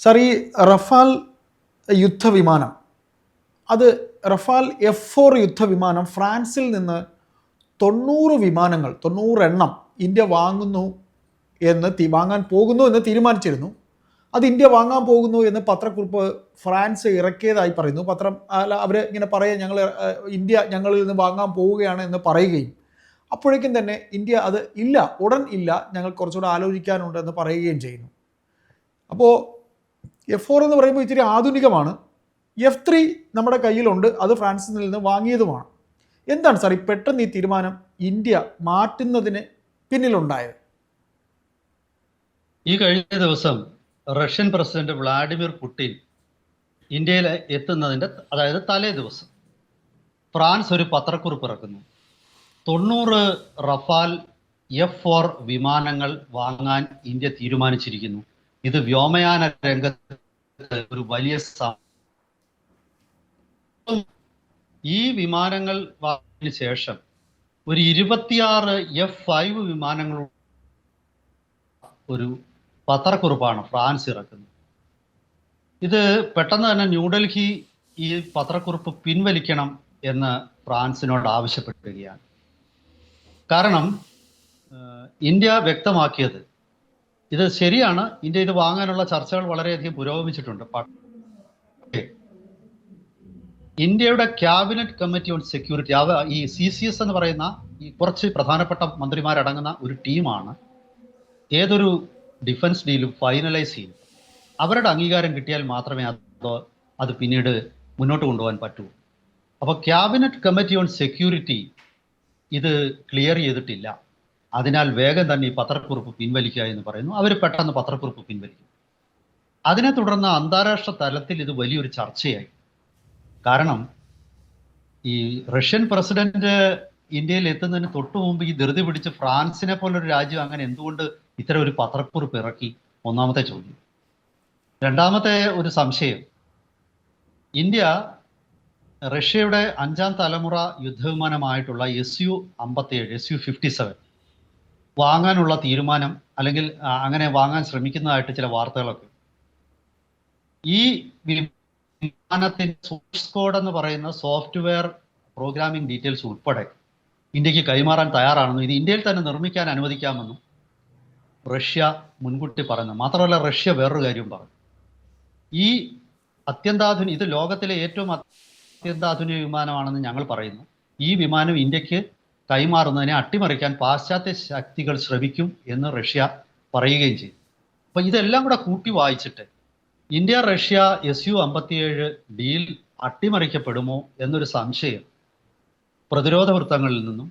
Sir ഈ Rafale യുദ്ധവിമാനം അത് Rafale F four യുദ്ധവിമാനം ഫ്രാൻസിൽ നിന്ന് തൊണ്ണൂറ് വിമാനങ്ങൾ തൊണ്ണൂറ് എണ്ണം ഇന്ത്യ വാങ്ങുന്നു എന്ന് വാങ്ങാൻ പോകുന്നു എന്ന് തീരുമാനിച്ചിരുന്നു. അത് ഇന്ത്യ വാങ്ങാൻ പോകുന്നു എന്ന് പത്രക്കുറിപ്പ് ഫ്രാൻസ് ഇറക്കിയതായി പറയുന്നു. പത്രം അല്ല അവർ ഇങ്ങനെ പറയുക ഞങ്ങൾ ഇന്ത്യ ഞങ്ങളിൽ നിന്ന് വാങ്ങാൻ പോവുകയാണ് എന്ന് പറയുകയും അപ്പോഴേക്കും തന്നെ ഇന്ത്യ അത് ഇല്ല ഉടൻ ഇല്ല ഞങ്ങൾ കുറച്ചുകൂടെ ആലോചിക്കാനുണ്ട് എന്ന് പറയുകയും ചെയ്യുന്നു. അപ്പോൾ എഫ് ഫോർ എന്ന് പറയുമ്പോൾ ഇത്തിരി ആധുനികമാണ്. എഫ് ത്രീ നമ്മുടെ കയ്യിലുണ്ട്. അത് ഫ്രാൻസിൽ നിന്ന് വാങ്ങിയതുമാണ്. എന്താണ് സാർ ഈ പെട്ടെന്ന് ഈ തീരുമാനം? ഇന്ത്യ മാറ്റുന്നതിന് പിന്നിലുണ്ടായത്? ഈ കഴിഞ്ഞ ദിവസം റഷ്യൻ പ്രസിഡന്റ് വ്ളാഡിമിർ പുടിൻ ഇന്ത്യയിൽ എത്തുന്നതിന്റെ അതായത് തലേ ദിവസം ഫ്രാൻസ് ഒരു പത്രക്കുറിപ്പ് ഇറക്കുന്നു. തൊണ്ണൂറ് റഫാൽ എഫ് ഫോർ വിമാനങ്ങൾ വാങ്ങാൻ ഇന്ത്യ തീരുമാനിച്ചിരിക്കുന്നു. ഇത് വ്യോമയാന രംഗത്ത് ഒരു വലിയ ഈ വിമാനങ്ങൾ വാങ്ങിയതിനു ശേഷം ഒരു ഇരുപത്തിയാറ് എഫ് ഫൈവ് വിമാനങ്ങൾ ഒരു പത്രക്കുറിപ്പാണ് ഫ്രാൻസ് ഇറക്കുന്നത്. ഇത് പെട്ടെന്ന് തന്നെ ന്യൂഡൽഹി ഈ പത്രക്കുറിപ്പ് പിൻവലിക്കണം എന്ന് ഫ്രാൻസിനോട് ആവശ്യപ്പെടുകയാണ്. കാരണം ഇന്ത്യ വ്യക്തമാക്കിയത് ഇത് ശരിയാണ്. ഇന്ത്യ ഇത് വാങ്ങാനുള്ള ചർച്ചകൾ വളരെയധികം പുരോഗമിച്ചിട്ടുണ്ട്. ഇന്ത്യയുടെ ക്യാബിനറ്റ് കമ്മിറ്റി ഓൺ സെക്യൂരിറ്റി അത് ഈ സി സി എസ് എന്ന് പറയുന്ന ഈ കുറച്ച് പ്രധാനപ്പെട്ട മന്ത്രിമാരടങ്ങുന്ന ഒരു ടീമാണ്. ഏതൊരു ഡിഫൻസ് ഡീലും ഫൈനലൈസ് ചെയ്യും. അവരുടെ അംഗീകാരം കിട്ടിയാൽ മാത്രമേ അത് അത് പിന്നീട് മുന്നോട്ട് കൊണ്ടുപോകാൻ പറ്റൂ. അപ്പോൾ ക്യാബിനറ്റ് കമ്മിറ്റി ഓൺ സെക്യൂരിറ്റി ഇത് ക്ലിയർ ചെയ്തിട്ടില്ല. അതിനാൽ വേഗം തന്നെ ഈ പത്രക്കുറിപ്പ് പിൻവലിക്കുക എന്ന് പറയുന്നു. അവർ പെട്ടെന്ന് പത്രക്കുറിപ്പ് പിൻവലിക്കും. അതിനെ തുടർന്ന് അന്താരാഷ്ട്ര തലത്തിൽ ഇത് വലിയൊരു ചർച്ചയായി. കാരണം ഈ റഷ്യൻ പ്രസിഡന്റ് ഇന്ത്യയിൽ എത്തുന്നതിന് തൊട്ടു മുമ്പ് ഈ ധൃതി പിടിച്ച് ഫ്രാൻസിനെ പോലൊരു രാജ്യം അങ്ങനെ എന്തുകൊണ്ട് ഇത്തരം ഒരു പത്രക്കുറിപ്പ് ഇറക്കി? ഒന്നാമത്തെ ചോദ്യം. രണ്ടാമത്തെ ഒരു സംശയം. ഇന്ത്യ റഷ്യയുടെ അഞ്ചാം തലമുറ യുദ്ധവിമാനമായിട്ടുള്ള എസ് യു അമ്പത്തിയേഴ് എസ് യു ഫിഫ്റ്റി സെവൻ വാങ്ങാനുള്ള തീരുമാനം അല്ലെങ്കിൽ അങ്ങനെ വാങ്ങാൻ ശ്രമിക്കുന്നതായിട്ട് ചില വാർത്തകളൊക്കെ. ഈ വിമാനത്തിന്റെ സോഴ്സ് കോഡ് എന്ന് പറയുന്ന സോഫ്റ്റ്വെയർ പ്രോഗ്രാമിംഗ് ഡീറ്റെയിൽസ് ഉൾപ്പെടെ ഇന്ത്യയ്ക്ക് കൈമാറാൻ തയ്യാറാണെന്നും ഇത് ഇന്ത്യയിൽ തന്നെ നിർമ്മിക്കാൻ അനുവദിക്കാമെന്നും റഷ്യ മുൻകൂട്ടി പറഞ്ഞു മാത്രമല്ല റഷ്യ വേറൊരു കാര്യം പറഞ്ഞു. ഈ അത്യന്താധുനിക ഇത് ലോകത്തിലെ ഏറ്റവും അത്യന്താധുനിക വിമാനമാണെന്ന് ഞങ്ങൾ പറയുന്നു. ഈ വിമാനം ഇന്ത്യയ്ക്ക് കൈമാറുന്നതിനെ അട്ടിമറിക്കാൻ പാശ്ചാത്യ ശക്തികൾ ശ്രമിക്കും എന്ന് റഷ്യ പറയുകയും ചെയ്തു. അപ്പൊ ഇതെല്ലാം കൂടെ കൂട്ടി വായിച്ചിട്ട് ഇന്ത്യ റഷ്യ എസ് യു അമ്പത്തിയേഴ് ഡീൽ അട്ടിമറിക്കപ്പെടുമോ എന്നൊരു സംശയം പ്രതിരോധ വൃത്തങ്ങളിൽ നിന്നും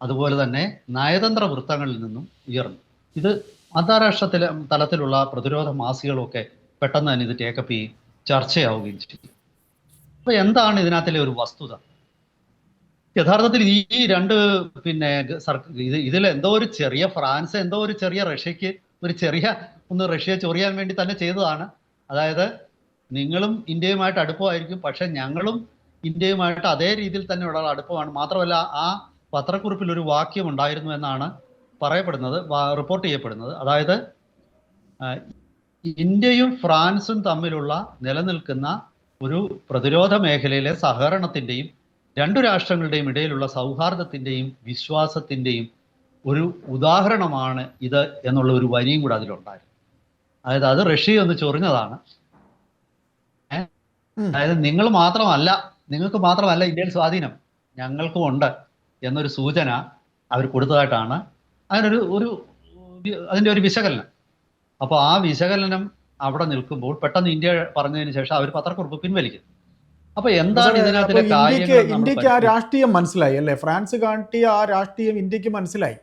അതുപോലെ തന്നെ നയതന്ത്ര വൃത്തങ്ങളിൽ നിന്നും ഉയർന്നു. ഇത് അന്താരാഷ്ട്ര തലത്തിലുള്ള പ്രതിരോധ മാസികളൊക്കെ പെട്ടെന്ന് തന്നെ ഇത് ടേക്കപ്പ് ചെയ്യും ചർച്ചയാവുകയും ചെയ്യും. അപ്പൊ എന്താണ് ഇതിനകത്തിലെ ഒരു വസ്തുത? യഥാർത്ഥത്തിൽ ഈ രണ്ട് പിന്നെ ഇത് ഇതിൽ എന്തോ ഒരു ചെറിയ ഫ്രാൻസ് എന്തോ ഒരു ചെറിയ റഷ്യക്ക് ഒരു ചെറിയ ഒന്ന് റഷ്യയെ ചൊറിയാൻ വേണ്ടി തന്നെ ചെയ്തതാണ്. അതായത് നിങ്ങളും ഇന്ത്യയുമായിട്ട് അടുപ്പമായിരിക്കും പക്ഷെ ഞങ്ങളും ഇന്ത്യയുമായിട്ട് അതേ രീതിയിൽ തന്നെ തന്നെയുള്ള അടുപ്പമാണ്. മാത്രമല്ല ആ പത്രക്കുറിപ്പിൽ ഒരു വാക്യം ഉണ്ടായിരുന്നു എന്നാണ് പറയപ്പെടുന്നത് റിപ്പോർട്ട് ചെയ്യപ്പെടുന്നത്. അതായത് ഇന്ത്യയും ഫ്രാൻസും തമ്മിലുള്ള നിലനിൽക്കുന്ന ഒരു പ്രതിരോധ മേഖലയിലെ സഹകരണത്തിന്റെയും രണ്ടു രാഷ്ട്രങ്ങളുടെയും ഇടയിലുള്ള സൗഹാർദ്ദത്തിന്റെയും വിശ്വാസത്തിന്റെയും ഒരു ഉദാഹരണമാണ് ഇത് എന്നുള്ള ഒരു വരിയും കൂടെ അതിലുണ്ടായിരുന്നു അതായത് അത് റഷ്യ ഒന്ന് ചൊറിഞ്ഞതാണ്. അതായത് നിങ്ങൾ മാത്രമല്ല നിങ്ങൾക്ക് മാത്രമല്ല ഇന്ത്യയിൽ സ്വാധീനം. ഞങ്ങൾക്കും ഉണ്ട് എന്നൊരു സൂചന അവർ കൊടുത്തതായിട്ടാണ്. അതിനൊരു ഒരു അതിന്റെ ഒരു വിശകലനം. അപ്പോൾ ആ വിശകലനം അവിടെ നിൽക്കുമ്പോൾ പെട്ടെന്ന് ഇന്ത്യ പറഞ്ഞതിന് ശേഷം അവർ പത്രക്കുറിപ്പ് പിൻവലിക്കും അപ്പൊ എന്താണ് ഇന്ത്യയ്ക്ക് ഇന്ത്യയ്ക്ക് ആ രാഷ്ട്രീയം മനസ്സിലായി അല്ലേ? ഫ്രാൻസ് കാട്ടിയ ആ രാഷ്ട്രീയം ഇന്ത്യയ്ക്ക് മനസ്സിലായി.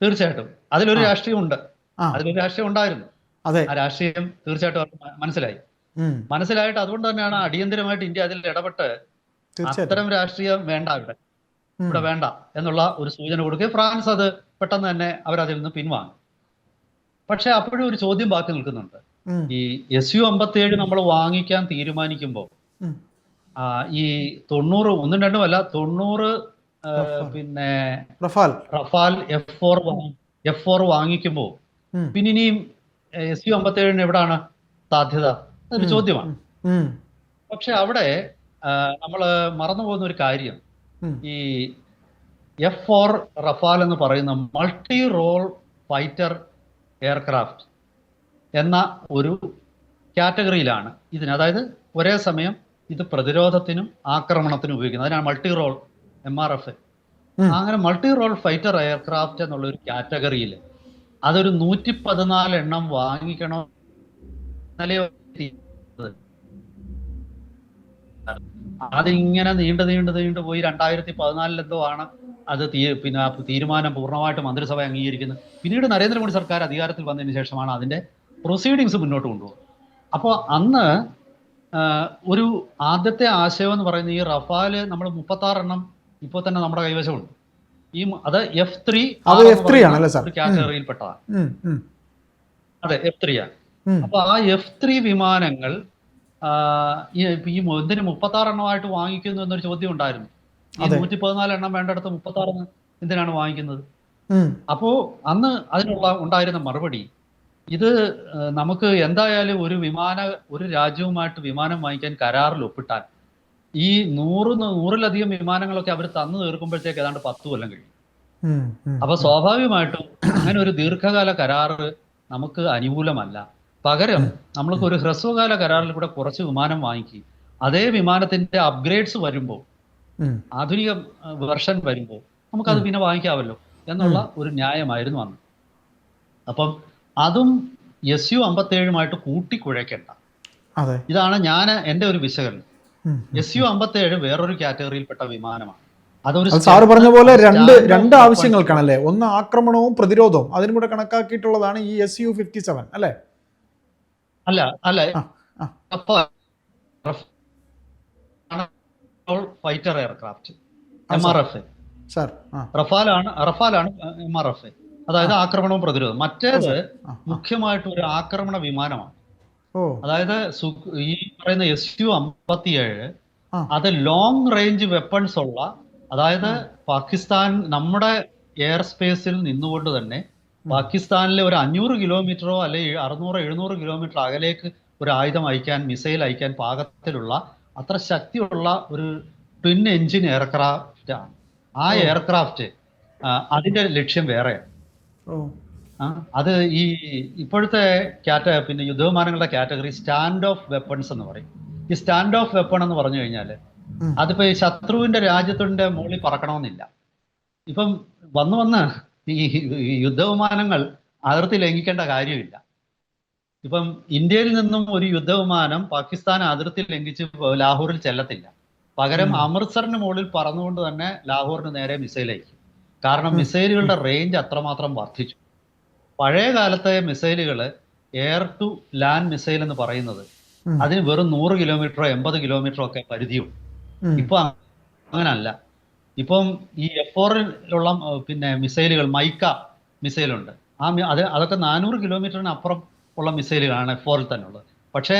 തീർച്ചയായിട്ടും. അതിലൊരു ആ. രാഷ്ട്രീയം ഉണ്ട് അതിലൊരു രാഷ്ട്രീയം ഉണ്ടായിരുന്നു. അതെ. ആ രാഷ്ട്രീയം തീർച്ചയായിട്ടും മനസ്സിലായി. മനസ്സിലായിട്ട് അതുകൊണ്ട് തന്നെയാണ് അടിയന്തരമായിട്ട് ഇന്ത്യ അതിൽ ഇടപെട്ട് അത്തരം രാഷ്ട്രീയം വേണ്ട ഇവിടെ ഇവിടെ വേണ്ട എന്നുള്ള ഒരു സൂചന കൊടുക്കുകയും ഫ്രാൻസ് അത് പെട്ടെന്ന് തന്നെ അവരതിൽ നിന്ന് പിൻവാങ്ങി. പക്ഷെ അപ്പോഴും ഒരു ചോദ്യം ബാക്കി നിൽക്കുന്നുണ്ട്. ഈ എസ് യു അമ്പത്തിയേഴ് നമ്മൾ വാങ്ങിക്കാൻ തീരുമാനിക്കുമ്പോൾ ഈ തൊണ്ണൂറ് ഒന്നും രണ്ടും അല്ല തൊണ്ണൂറ് പിന്നെ Rafale. Rafale F four F four വാങ്ങിക്കുമ്പോൾ പിന്നെ ഇനിയും എസ് യു അമ്പത്തേഴിന് എവിടാണ് സാധ്യത? അതൊരു ചോദ്യമാണ്. പക്ഷെ അവിടെ നമ്മൾ മറന്നു പോകുന്ന ഒരു കാര്യം ഈ എഫ് ഫോർ റഫാൽ എന്ന് പറയുന്ന മൾട്ടി റോൾ ഫൈറ്റർ എയർക്രാഫ്റ്റ് എന്ന ഒരു കാറ്റഗറിയിലാണ് ഇതിന് അതായത് ഒരേ സമയം ഇത് പ്രതിരോധത്തിനും ആക്രമണത്തിനും ഉപയോഗിക്കുന്നത് അതിനാണ് multi role M R F അങ്ങനെ മൾട്ടി റോൾ ഫൈറ്റർ എയർക്രാഫ്റ്റ് എന്നുള്ള ഒരു കാറ്റഗറിയിൽ അതൊരു നൂറ്റി പതിനാല് എണ്ണം വാങ്ങിക്കണോ? അതിങ്ങനെ നീണ്ടു നീണ്ടു നീണ്ടു പോയി രണ്ടായിരത്തി പതിനാലിലെന്തോ ആണ് അത് തീ പിന്നെ തീരുമാനം പൂർണമായിട്ട് മന്ത്രിസഭ അംഗീകരിക്കുന്നത് പിന്നീട് നരേന്ദ്രമോദി സർക്കാർ അധികാരത്തിൽ വന്നതിന് ശേഷമാണ് അതിന്റെ പ്രൊസീഡിങ്സ് മുന്നോട്ട് കൊണ്ടുപോകുന്നത്. അപ്പോൾ അന്ന് ഒരു ആദ്യത്തെ ആശയം എന്ന് പറയുന്നത് ഈ റഫാൽ നമ്മൾ മുപ്പത്തി ആറെണ്ണം ഇപ്പോൾ തന്നെ നമ്മുടെ കൈവശമുണ്ട്. ഈ അത് എഫ് ത്രീ അത് F3 ആണ് സാർ? ഒരു കാറ്റഗറിയിൽപ്പെട്ടതാണ്. അതെ എഫ് ത്രീ ആണ്. അപ്പൊ ആ എഫ് ത്രീ വിമാനങ്ങൾ ഈ എന്തിന് മുപ്പത്തി ആറെണ്ണമായിട്ട് വാങ്ങിക്കുന്നു എന്നൊരു ചോദ്യം ഉണ്ടായിരുന്നു. ഈ. നൂറ്റി പതിനാല് എണ്ണം വേണ്ടടുത്ത് മുപ്പത്തി ആറ് എന്തിനാണ് വാങ്ങിക്കുന്നത്? അപ്പോ അന്ന് അതിനുള്ള ഉണ്ടായിരുന്ന മറുപടി ഇത് നമുക്ക് എന്തായാലും ഒരു വിമാന ഒരു രാജ്യവുമായിട്ട് വിമാനം വാങ്ങിക്കാൻ കരാറിൽ ഒപ്പിട്ടാൽ ഈ നൂറ് നൂറിലധികം വിമാനങ്ങളൊക്കെ അവർ തന്നു തീർക്കുമ്പോഴത്തേക്ക് ഏതാണ്ട് പത്ത് കൊല്ലം കഴിയും. അപ്പൊ സ്വാഭാവികമായിട്ടും അങ്ങനെ ഒരു ദീർഘകാല കരാറ് നമുക്ക് അനുകൂലമല്ല. പകരം നമ്മൾക്ക് ഒരു ഹ്രസ്വകാല കരാറിൽ കൂടെ കുറച്ച് വിമാനം വാങ്ങിക്കും. അതേ വിമാനത്തിന്റെ അപ്ഗ്രേഡ്സ് വരുമ്പോൾ ആധുനിക വെർഷൻ വരുമ്പോൾ നമുക്കത് പിന്നെ വാങ്ങിക്കാമല്ലോ എന്നുള്ള ഒരു ന്യായമായിരുന്നു അന്ന്. അപ്പം അതും എസ് യു അമ്പത്തേഴുമായിട്ട് കൂട്ടിക്കുഴയ്ക്കണ്ട. ഇതാണ് ഞാൻ എന്റെ ഒരു വിശകലനം. എസ് യു അമ്പത്തേഴ് വേറൊരു കാറ്റഗറിയിൽപ്പെട്ട വിമാനമാണ്. അതൊരു അത് സാറ് പറഞ്ഞ പോലെ രണ്ട് രണ്ട്. ആവശ്യങ്ങൾക്കാണല്ലേ? ഒന്ന് ആക്രമണവും പ്രതിരോധവും. അതിനും കൂടെ കണക്കാക്കിയിട്ടുള്ളതാണ് ഈ എസ് യു ഫിഫ്റ്റി സെവൻ അല്ലേ? അല്ല അല്ല. അപ്പൊ fighter aircraft M R F റഫാലാണ് റഫാലാണ് എം ആർ എഫ് അതായത് ആക്രമണവും പ്രതിരോധം മറ്റേത്. മുഖ്യമായിട്ടും ഒരു ആക്രമണ വിമാനമാണ്. അതായത് ഈ പറയുന്ന എസ് യു അമ്പത്തിയേഴ്. അത് ലോങ് റേഞ്ച് വെപ്പൺസ് ഉള്ള അതായത് പാകിസ്ഥാൻ നമ്മുടെ എയർ സ്പേസിൽ നിന്നുകൊണ്ട് തന്നെ പാകിസ്ഥാനിലെ ഒരു അഞ്ഞൂറ് കിലോമീറ്ററോ അല്ലെങ്കിൽ അറുന്നൂറോ എഴുന്നൂറ് കിലോമീറ്റർ അകലേക്ക് ഒരു ആയുധം അയക്കാൻ മിസൈൽ അയക്കാൻ പാകത്തിലുള്ള അത്ര ശക്തിയുള്ള ഒരു ട്വിൻ എഞ്ചിൻ എയർക്രാഫ്റ്റ് ആണ്. ആ എയർക്രാഫ്റ്റ് അതിന്റെ ലക്ഷ്യം വേറെയാണ്. അത് ഈ ഇപ്പോഴത്തെ കാറ്റ പിന്നെ യുദ്ധവിമാനങ്ങളുടെ കാറ്റഗറി സ്റ്റാൻഡ് ഓഫ് വെപ്പൺസ് എന്ന് പറയും. ഈ സ്റ്റാൻഡ് ഓഫ് വെപ്പൺ എന്ന് പറഞ്ഞു കഴിഞ്ഞാൽ അതിപ്പോ ഈ ശത്രുവിന്റെ രാജ്യത്തിന്റെ മുകളിൽ പറക്കണമെന്നില്ല. ഇപ്പം വന്നു വന്ന് ഈ യുദ്ധവിമാനങ്ങൾ അതിർത്തി ലംഘിക്കേണ്ട കാര്യമില്ല. ഇപ്പം ഇന്ത്യയിൽ നിന്നും ഒരു യുദ്ധവിമാനം പാകിസ്ഥാൻ അതിർത്തി ലംഘിച്ച് ലാഹോറിൽ ചെല്ലത്തില്ല. പകരം. അമൃത്സറിന് മുകളിൽ പറന്നുകൊണ്ട് തന്നെ ലാഹോറിന് നേരെ മിസൈൽ അയക്കും. കാരണം മിസൈലുകളുടെ റേഞ്ച് അത്രമാത്രം വർദ്ധിച്ചു. പഴയ കാലത്തെ മിസൈലുകൾ എയർ ടു ലാൻഡ് മിസൈൽ എന്ന് പറയുന്നത് അതിന് വെറും നൂറ് കിലോമീറ്ററോ എൺപത് കിലോമീറ്ററോ ഒക്കെ പരിധിയുള്ളൂ. ഇപ്പൊ അങ്ങനല്ല. ഇപ്പം ഈ എഫ് ഫോറിലുള്ള പിന്നെ മിസൈലുകൾ മൈക്ക മിസൈലുണ്ട്. ആ അത് അതൊക്കെ നാനൂറ് കിലോമീറ്ററിന് അപ്പുറം ഉള്ള മിസൈലുകളാണ് എഫ് ഫോറിൽ തന്നെ ഉള്ളത്. പക്ഷേ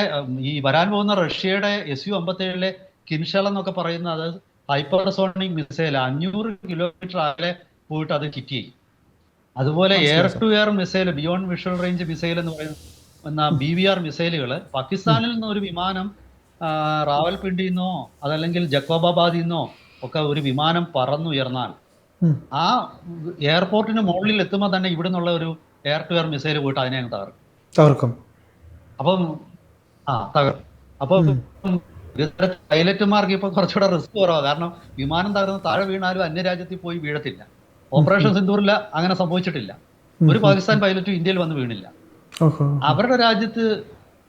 ഈ വരാൻ പോകുന്ന റഷ്യയുടെ എസ് യു അമ്പത്തേഴിലെ കിൻഷൽ എന്നൊക്കെ പറയുന്ന അത് ഹൈപ്പർസോണിക് മിസൈൽ അഞ്ഞൂറ് കിലോമീറ്റർ അകലെ പോയിട്ട് അത് കിറ്റ് ചെയ്യും. അതുപോലെ air to air missile beyond visual range missile എന്ന് പറയുന്ന ബി വി ആർ മിസൈലുകൾ പാകിസ്ഥാനിൽ നിന്ന് ഒരു വിമാനം റാവൽപിണ്ടിയിൽ നിന്നോ അതല്ലെങ്കിൽ ജക്കോബാബാദിൽ നിന്നോ ഒക്കെ ഒരു വിമാനം പറന്നുയർന്നാൽ ആ എയർപോർട്ടിന് മുകളിൽ എത്തുമ്പോൾ തന്നെ ഇവിടെ നിന്നുള്ള ഒരു എയർ ടു എയർ മിസൈൽ പോയിട്ട് അതിനെ അങ്ങ് തകർക്കും. തകർക്കും. അപ്പം ആ തകർക്കും. അപ്പം. പൈലറ്റുമാർക്ക് ഇപ്പൊ കുറച്ചുകൂടെ റിസ്ക് കുറവാണ് കാരണം വിമാനം തകർന്ന് താഴെ വീണാലും അന്യരാജ്യത്തിൽ പോയി വീഴത്തില്ല. ഓപ്പറേഷൻ സിന്ദൂറിൽ അങ്ങനെ സംഭവിച്ചിട്ടില്ല. ഒരു പാകിസ്ഥാൻ പൈലറ്റും ഇന്ത്യയിൽ വന്ന് വീണില്ല. അവരുടെ രാജ്യത്ത്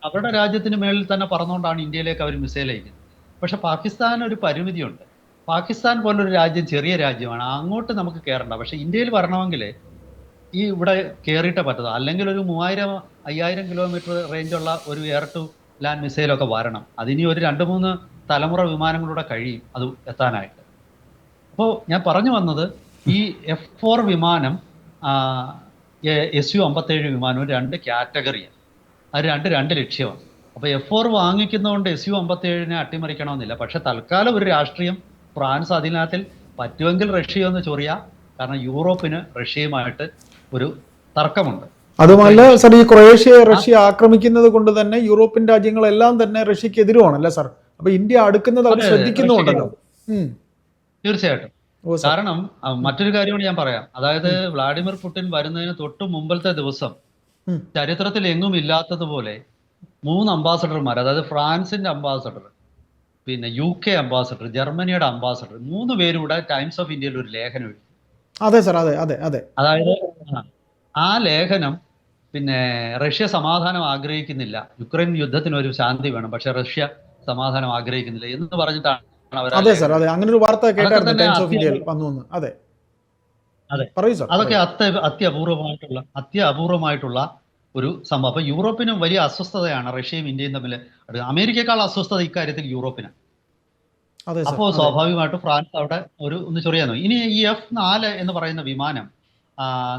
അവരുടെ രാജ്യത്തിന് മേളിൽ തന്നെ പറന്നുകൊണ്ടാണ് ഇന്ത്യയിലേക്ക് അവർ മിസൈൽ അയക്കുന്നത്. പക്ഷെ പാകിസ്ഥാൻ ഒരു പരിമിതിയുണ്ട്. പാകിസ്ഥാൻ പോലൊരു രാജ്യം ചെറിയ രാജ്യമാണ്. അങ്ങോട്ട് നമുക്ക് കയറണ്ട പക്ഷെ ഇന്ത്യയിൽ വരണമെങ്കിൽ ഈ ഇവിടെ കയറിയിട്ടേ പറ്റത് അല്ലെങ്കിൽ ഒരു മൂവായിരം അയ്യായിരം കിലോമീറ്റർ റേഞ്ചുള്ള ഒരു എയർ ടു ലാൻഡ് മിസൈലൊക്കെ വരണം. അതിനി ഒരു രണ്ട് മൂന്ന് തലമുറ വിമാനങ്ങളുടെ കഴിയും. അത് എത്താനായിട്ട്. അപ്പോൾ ഞാൻ പറഞ്ഞു വന്നത് ഈ എഫ് ഫോർ വിമാനം എസ് യു അമ്പത്തേഴ് വിമാനവും രണ്ട് കാറ്റഗറിയാണ്. അത് രണ്ട് രണ്ട് ലക്ഷ്യമാണ്. അപ്പോൾ എഫ് ഫോർ വാങ്ങിക്കുന്നതുകൊണ്ട് എസ് യു അമ്പത്തേഴിനെ അട്ടിമറിക്കണമെന്നില്ല. പക്ഷെ തൽക്കാലം ഒരു രാഷ്ട്രീയം ഫ്രാൻസ് അതിനകത്തിൽ പറ്റുമെങ്കിൽ റഷ്യ ഒന്ന് ചൊറിയ. കാരണം യൂറോപ്പിന് റഷ്യയുമായിട്ട് ഒരു തർക്കമുണ്ട്. അതുമല്ല സർ ഈ ക്രൊയേഷ്യയെ റഷ്യ ആക്രമിക്കുന്നത് കൊണ്ട് തന്നെ യൂറോപ്യൻ രാജ്യങ്ങളെല്ലാം തന്നെ റഷ്യക്ക് എതിരുമാണല്ലേ സർ? അപ്പൊ ഇന്ത്യ അടുക്കുന്നത് അവർ ശ്രദ്ധിക്കുന്നുണ്ടല്ലോ. തീർച്ചയായിട്ടും. കാരണം മറ്റൊരു കാര്യം കൂടി ഞാൻ പറയാം. അതായത് വ്ളാഡിമിർ പുടിൻ വരുന്നതിന് തൊട്ട് മുമ്പത്തെ ദിവസം ചരിത്രത്തിൽ എങ്ങും ഇല്ലാത്തതുപോലെ മൂന്ന് അംബാസഡർമാർ അതായത് ഫ്രാൻസിന്റെ അംബാസഡർ പിന്നെ യു കെ അംബാസഡർ ജർമ്മനിയുടെ അംബാസഡർ മൂന്ന് പേരും കൂടെ ടൈംസ് ഓഫ് ഇന്ത്യയിൽ ഒരു ലേഖനം എഴുതി. അതെ സർ. അതെ അതെ അതെ. അതായത് ആ, ലേഖനം പിന്നെ റഷ്യ സമാധാനം ആഗ്രഹിക്കുന്നില്ല. യുക്രൈൻ യുദ്ധത്തിന് ഒരു ശാന്തി വേണം പക്ഷെ റഷ്യ സമാധാനം ആഗ്രഹിക്കുന്നില്ല എന്ന് പറഞ്ഞിട്ടാണ് അതെ സർ അതെ. അങ്ങനെ ഒരു വാർത്ത കേട്ടായിരുന്നു ടൈംസ് ഓഫ് ഇന്ത്യയിൽ വന്നു അതെ. അതെ. പറയൂ സർ അതൊക്കെ അത്യ അത്യപൂർവമായിട്ടുള്ള അത്യപൂർവമായിട്ടുള്ള ഒരു സംഭവം. അപ്പൊ യൂറോപ്പിനും വലിയ അസ്വസ്ഥതയാണ് റഷ്യയും ഇന്ത്യയും തമ്മിൽ അമേരിക്കക്കാൾ അസ്വസ്ഥത ഇക്കാര്യത്തിൽ യൂറോപ്പിനാണ്. അപ്പോൾ. സ്വാഭാവികമായിട്ടും ഫ്രാൻസ് അവിടെ ഒരു ഒന്ന് ചൊറിയാൻ ഇനി ഈ എഫ് നാല് എന്ന് പറയുന്ന വിമാനം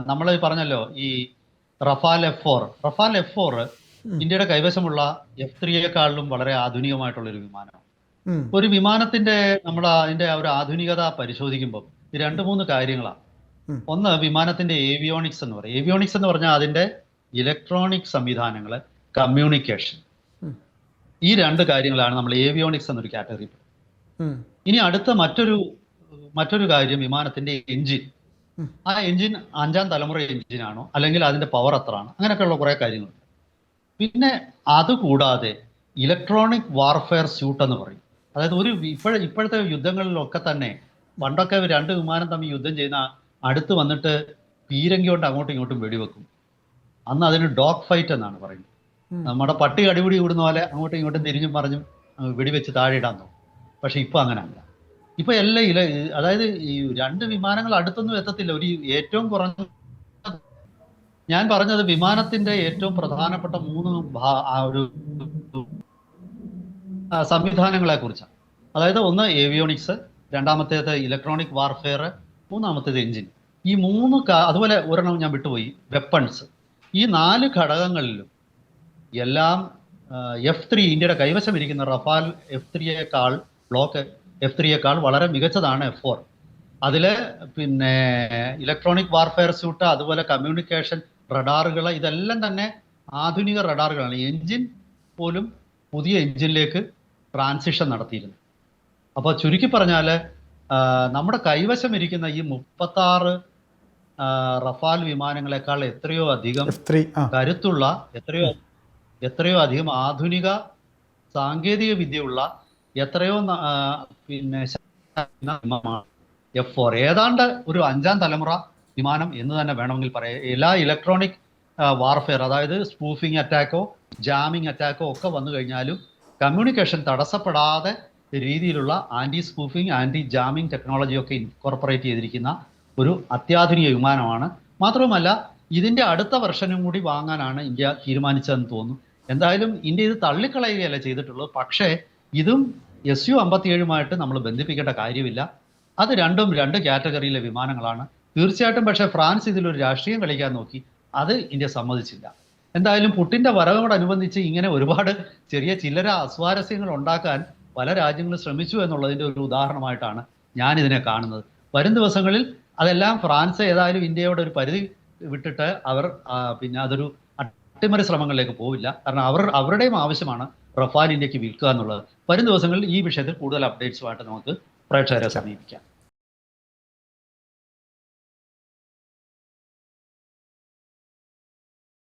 നമ്മൾ പറഞ്ഞല്ലോ ഈ Rafale F four Rafale F four ഇന്ത്യയുടെ കൈവശമുള്ള എഫ് ത്രീയെക്കാളിലും വളരെ ആധുനികമായിട്ടുള്ള ഒരു വിമാനം ഉം. ഒരു വിമാനത്തിന്റെ നമ്മൾ അതിന്റെ ഒരു ആധുനികത പരിശോധിക്കുമ്പോൾ രണ്ട് മൂന്ന് കാര്യങ്ങളാണ് ഒന്ന് വിമാനത്തിന്റെ ഏവിയോണിക്സ് എന്ന് പറയും. ഏവിയോണിക്സ് എന്ന് പറഞ്ഞാൽ അതിന്റെ ഇലക്ട്രോണിക് സംവിധാനങ്ങൾ കമ്മ്യൂണിക്കേഷൻ ഈ രണ്ട് കാര്യങ്ങളാണ് നമ്മൾ ഏവിയോണിക്സ് എന്നൊരു കാറ്റഗറി. ഇനി അടുത്ത മറ്റൊരു മറ്റൊരു കാര്യം വിമാനത്തിന്റെ എഞ്ചിൻ ആ എഞ്ചിൻ അഞ്ചാം തലമുറ എഞ്ചിനാണോ അല്ലെങ്കിൽ അതിന്റെ പവർ എത്രയാണ് അങ്ങനെയൊക്കെയുള്ള കുറെ കാര്യങ്ങളുണ്ട്. പിന്നെ അതുകൂടാതെ ഇലക്ട്രോണിക് വാർഫെയർ സ്യൂട്ട് എന്ന് പറയും. അതായത് ഒരു ഇപ്പോഴ ഇപ്പോഴത്തെ യുദ്ധങ്ങളിലൊക്കെ തന്നെ പണ്ടൊക്കെ രണ്ട് വിമാനം തമ്മിൽ യുദ്ധം ചെയ്യുന്ന അടുത്ത് വന്നിട്ട് പീരങ്കി കൊണ്ട് അങ്ങോട്ടും ഇങ്ങോട്ടും വെടിവെക്കും. അന്ന് അതിന് ഡോഗ് ഫൈറ്റ് എന്നാണ് പറയുന്നത്. നമ്മുടെ പട്ടി അടിപിടി കൂടുന്ന പോലെ അങ്ങോട്ടും ഇങ്ങോട്ടും തിരിഞ്ഞും പറഞ്ഞും വെടിവെച്ച് താഴെ ഇടാൻ തോന്നും പക്ഷെ ഇപ്പൊ അങ്ങനെയല്ല ഇപ്പൊ എല്ലാം ഇല്ല അതായത് ഈ രണ്ട് വിമാനങ്ങൾ അടുത്തൊന്നും എത്തത്തില്ല. ഒരു ഏറ്റവും കുറഞ്ഞ ഞാൻ പറഞ്ഞത് വിമാനത്തിന്റെ ഏറ്റവും പ്രധാനപ്പെട്ട മൂന്ന് ഒരു സംവിധാനങ്ങളെ കുറിച്ചാണ് അതായത് ഒന്ന് ഏവിയോണിക്സ് രണ്ടാമത്തേത് ഇലക്ട്രോണിക് വാർഫെയർ മൂന്നാമത്തേത് എഞ്ചിൻ ഈ മൂന്ന് അതുപോലെ ഒരെണ്ണം ഞാൻ വിട്ടുപോയി വെപ്പൺസ് ഈ നാല് ഘടകങ്ങളിലും എല്ലാം എഫ് ത്രീ ഇന്ത്യയുടെ കൈവശം ഇരിക്കുന്ന റഫാൽ എഫ് ത്രീയേക്കാൾ ബ്ലോക്ക് എഫ് ത്രീയേക്കാൾ വളരെ മികച്ചതാണ് എഫ് ഫോർ അതിൽ പിന്നെ ഇലക്ട്രോണിക് വാർഫെയർ സ്യൂട്ട് അതുപോലെ കമ്മ്യൂണിക്കേഷൻ റഡാറുകൾ ഇതെല്ലാം തന്നെ ആധുനിക റഡാറുകളാണ്. എഞ്ചിൻ പോലും പുതിയ എഞ്ചിനിലേക്ക് ട്രാൻസിഷൻ നടത്തിയിരുന്നു. അപ്പോൾ ചുരുക്കി പറഞ്ഞാൽ നമ്മുടെ കൈവശം ഇരിക്കുന്ന ഈ മുപ്പത്താറ് റഫാൽ വിമാനങ്ങളെക്കാൾ എത്രയോ അധികം കരുത്തുള്ള എത്രയോ എത്രയോ അധികം ആധുനിക സാങ്കേതിക വിദ്യയുള്ള എത്രയോ പിന്നെ എഫ് ഫോർ ഏതാണ്ട് ഒരു അഞ്ചാം തലമുറ വിമാനം എന്ന് തന്നെ വേണമെങ്കിൽ പറയാം. എല്ലാ ഇലക്ട്രോണിക് വാർഫെയർ അതായത് സ്പൂഫിംഗ് അറ്റാക്കോ ജാമിംഗ് അറ്റാക്കോ ഒക്കെ വന്നു കഴിഞ്ഞാലും കമ്മ്യൂണിക്കേഷൻ തടസ്സപ്പെടാതെ രീതിയിലുള്ള ആന്റി സ്പൂഫിംഗ് ആന്റി ജാമിംഗ് ടെക്നോളജിയൊക്കെ ഇൻകോർപ്പറേറ്റ് ചെയ്തിരിക്കുന്ന ഒരു അത്യാധുനിക വിമാനമാണ്. മാത്രവുമല്ല ഇതിന്റെ അടുത്ത വെർഷനും കൂടി വാങ്ങാനാണ് ഇന്ത്യ തീരുമാനിച്ചതെന്ന് തോന്നുന്നു. എന്തായാലും ഇന്ത്യ ഇത് തള്ളിക്കളയുകയല്ല ചെയ്തിട്ടുള്ളൂ പക്ഷേ ഇതും എസ് യു അമ്പത്തിയേഴുമായിട്ട് നമ്മൾ ബന്ധിപ്പിക്കേണ്ട കാര്യമില്ല. അത് രണ്ടും രണ്ട് കാറ്റഗറിയിലെ വിമാനങ്ങളാണ്. തീർച്ചയായിട്ടും പക്ഷേ ഫ്രാൻസ് ഇതിലൊരു രാഷ്ട്രീയം കളിക്കാൻ നോക്കി. അത് ഇന്ത്യ സമ്മതിച്ചില്ല. എന്തായാലും പുട്ടിന്റെ വരവോടനുബന്ധിച്ച് ഇങ്ങനെ ഒരുപാട് ചെറിയ ചില്ലര അസ്വാരസ്യങ്ങൾ ഉണ്ടാക്കാൻ പല രാജ്യങ്ങളും ശ്രമിച്ചു എന്നുള്ളതിന്റെ ഒരു ഉദാഹരണമായിട്ടാണ് ഞാൻ ഇതിനെ കാണുന്നത്. വരും ദിവസങ്ങളിൽ അതെല്ലാം ഫ്രാൻസ് ഏതായാലും ഇന്ത്യയോട് ഒരു പരിധി വിട്ടിട്ട് അവർ പിന്നെ അതൊരു അട്ടിമറി ശ്രമങ്ങളിലേക്ക് പോവില്ല. കാരണം അവർ അവരുടെയും ആവശ്യമാണ് റഫാൽ ഇന്ത്യയ്ക്ക് വിൽക്കുക എന്നുള്ളത്. വരും ദിവസങ്ങളിൽ ഈ വിഷയത്തിൽ കൂടുതൽ അപ്ഡേറ്റ്സുമായിട്ട് നമുക്ക് പ്രേക്ഷകരെ സമീപിക്കാം.